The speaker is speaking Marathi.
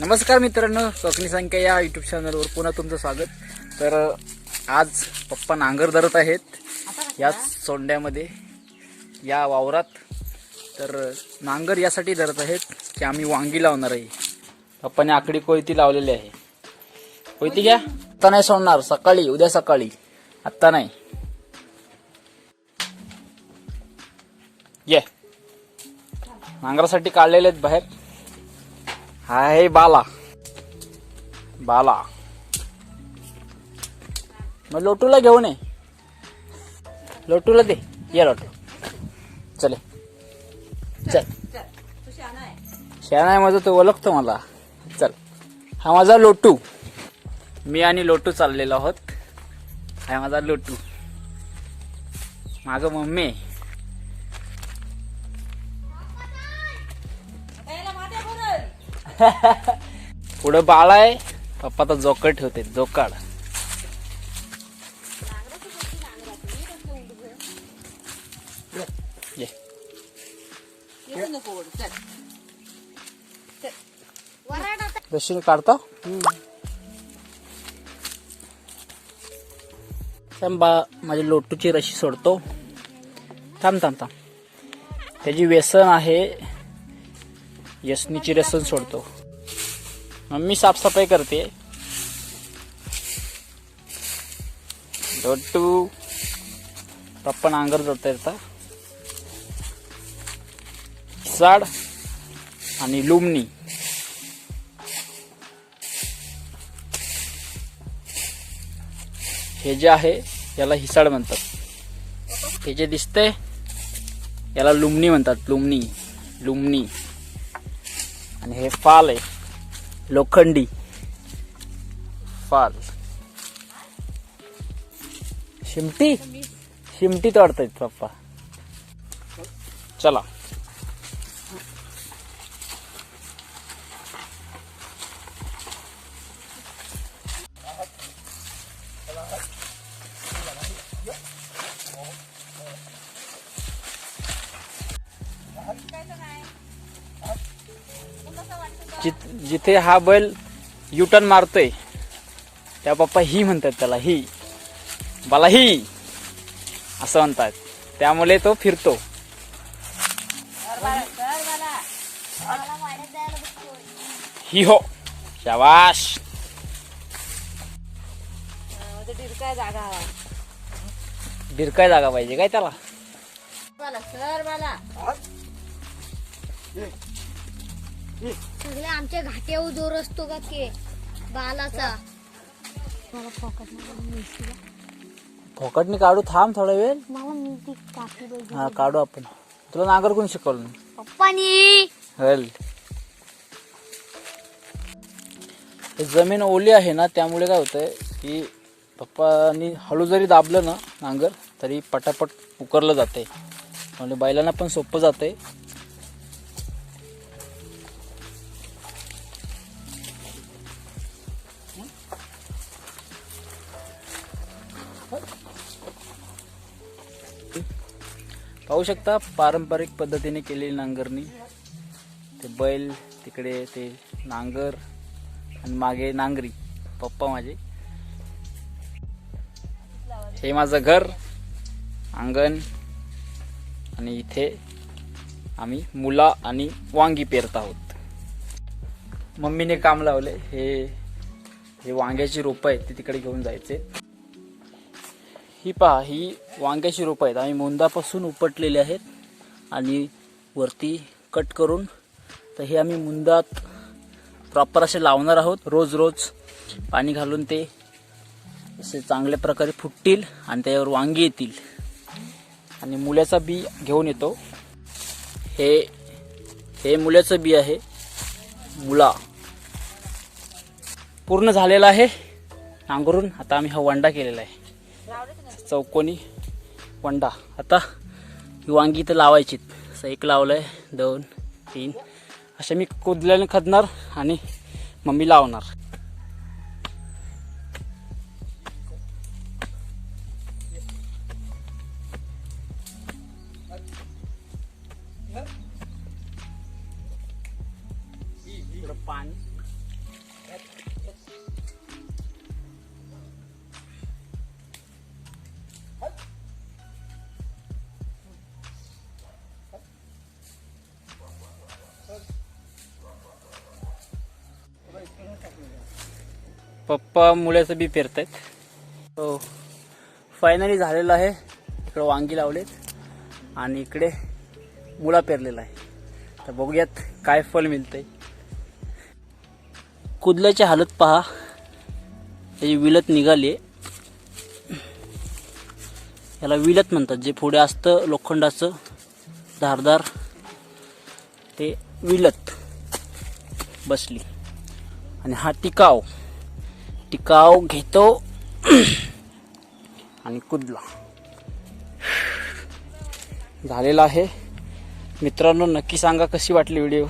नमस्कार मित्रांनो कोकणी संख्या या युट्यूब चॅनलवर पुन्हा तुमचं स्वागत. तर आज पप्पा नांगर धरत आहेत. या सोंड्यामध्ये या वावरात. तर नांगर यासाठी धरत आहेत की आम्ही वांगी लावणार आहे. पप्पाने आकडी कोयती लावलेली आहे. कोयती घ्या. आत्ता नाही सोडणार सकाळी उद्या सकाळी. आत्ता नाही. ये. नांगरासाठी काढलेले आहेत बाहेर. हाय बाला. बाला. मग लोटूला घेऊन ये. लोटूला दे. ये लोटू. चले चल. शहाणा आहे माझा तो ओळखतो मला. चल. हा माझा लोटू. मी आणि लोटू चाललेलो आहोत. हा माझा लोटू. माझं मम्मी पुढं बाळ आहे. पप्पा तर जोकड ठेवते. जोकाड. ये. काढतो? थांब बा माझी लोटूची रशी सोडतो. थांब थांब थांब. त्याची व्यसन आहे. यसनीची रसन सोडतो. मम्मी साफसफाई करते. डोटू पप्पा नांगर जोडता येतात साड आणि लुमणी. हे जे आहे याला हिसाड म्हणतात. हे जे दिसते याला लुमणी म्हणतात. लुमणी. लुमणी. आणि हे फाल आहे. लोखंडी. फाल. शिमटी? शिमटी तोडतायत पप्पा. चला. जिथ- जिथे हा बैल युटर्न मारतोय त्या पप्पा ही म्हणतात त्याला ही मला ही असं म्हणतात. त्यामुळे तो फिरतो. ही हो शाबाश काय जागा हवा बिरकाय जागा पाहिजे काय त्याला? मला सर मला सगळे आमच्या घाट्यावर जोर असतो का के? बालाचा. मला फॉकट फोकटनी काढू थांब थोडा वेळ. मिळती कापी पाहिजे. हा काढू आपण. तुला नागर कोण शिकवलं पप्पानी. हल. जमीन ओली आहे ना त्यामुळे काय होतंय की पप्पानी हळू जरी दाबलं ना नांगर तरी पटापट उकरलं जाते म्हणजे बैलांना पण सोपं जाते पाहू शकता पारंपरिक पद्धतीने केलेली नांगरणी. ते बैल तिकडे ते नांगर आणि मागे नांगरी. पप्पा माझे. हे माझं घर अंगण आणि इथे आम्ही मुला आणि वांगी पेरत आहोत. मम्मीने काम लावले. हे हे वांग्याची रोपं आहेत ते तिकडे घेऊन जायचे. ही पहा ही वांग्याची रोपं आहेत. आम्ही मुंदापासून उपटलेले आहेत आणि वरती कट करून तर हे आम्ही मुंदात प्रॉपर असे लावणार आहोत. रोज रोज पाणी घालून ते असे चांगल्या प्रकारे फुटतील आणि त्याच्यावर वांगी येतील. आणि मुल्याचा बी घेऊन येतो. हे हे मुल्याचं बी आहे. मुला. पूर्ण झालेला आहे. नांगरून आता आम्ही हा वंडा केलेला आहे. चौकोनी वंडा. आता ही वांगी इथं लावायची असं एक लावलंय दोन तीन. अशा मी कुदल्याने खदणार आणि मम्मी लावणार. पप्पा मुळ्याचं बी पेरतायत हो. फायनली झालेलं आहे. इकडं वांगी लावलेत. आणि इकडे मुळा पेरलेला आहे. तर बघूयात काय फल मिळतंय. कुदल्याची हालत पहा. त्याची विलत निघाली याला विलत म्हणतात. जे पुढे असतं लोखंडाचं धारदार ते विलत बसली. आणि हा टिकाव. टिकाव घेतो. आणि कुदला. झालेला आहे. मित्रांनो नक्की सांगा कशी वाटली व्हिडिओ